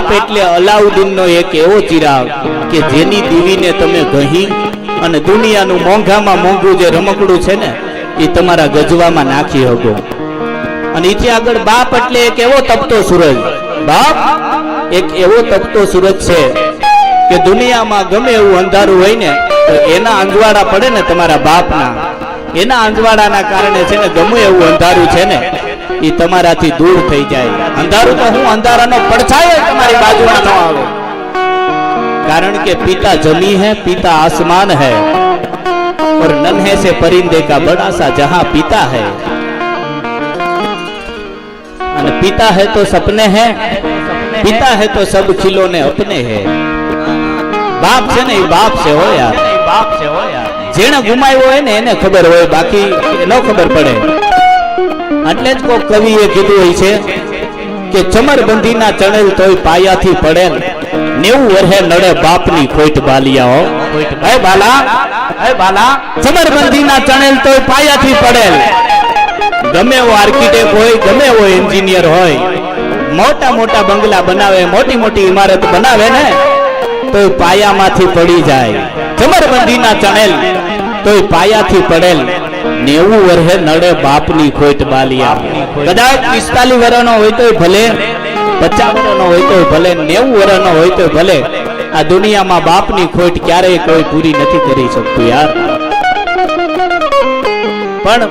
બાપ એટલે અલાઉદ્દીનનો એક એવો ચિરાગ કે જેની દીવીને તમે ગહી અને દુનિયાનું મોંઘામાં મોંઘું જે રમકડું છે ને, એ તમારા ગજવામાં નાખી શકો. અને એથી આગળ બાપ એટલે એક એવો તપતો સૂરજ. બાપ, એક એવો તપતો સૂરજ છે કે દુનિયામાં ગમે એવું અંધારું હોય ને, તો એના અંજવાળા પડે ને તમારા બાપના. એના અંજવાળાના કારણે છે ને ગમે એવું અંધારું છે ને એ તમારાથી દૂર થઈ જાય અંધારું તો હું અંધારાનો પડછાયો ય તમારી બાજુમાં ન આવે કારણ કે પિતા જમી है पिता आसमान है और नन्हे से परिंदे का बड़ा सा जहां पिता है અને પિતા है तो सपने हैं पिता है तो सब खिलौने अपने हैं બાપ છે ને એ બાપ છે હો યાર બાપ છે હો યાર જેણે ગુમાવ્યો હોય ને એને ખબર હોય બાકી ન ખબર પડે એટલે જ કોઈ કવિએ કીધું હોય છે કે ચમરબંધીના ચણેલ તોય પાયાથી પડેલ નેવું વર્ષે નડે બાપની ખોટ બાલિયાઓ. હે બાલા હે બાલા, ચમરબંધીના ચણેલ તોય પાયાથી પડેલ ગમે એવો આર્કિટેક્ટ હોય, ગમે એવો એન્જિનિયર હોય, મોટા મોટા બંગલા બનાવે, મોટી મોટી ઇમારત બનાવે ને તો પાયામાંથી પડી જાય. ચમરબંધીના ચણેલ તોય પાયાથી પડેલ નેવું વર્ષે નડે બાપની ખોટ બાલિયા. કદાચ પિસ્તાલીસ વર્ષનો હોય તોય ભલે, પચાસ વર્ષનો હોય તોય ભલે, નેવું વર્ષનો હોય તો ભલે, આ દુનિયામાં બાપની ખોટ ક્યારેય કોઈ પૂરી નથી કરી શકતું યાર. પણ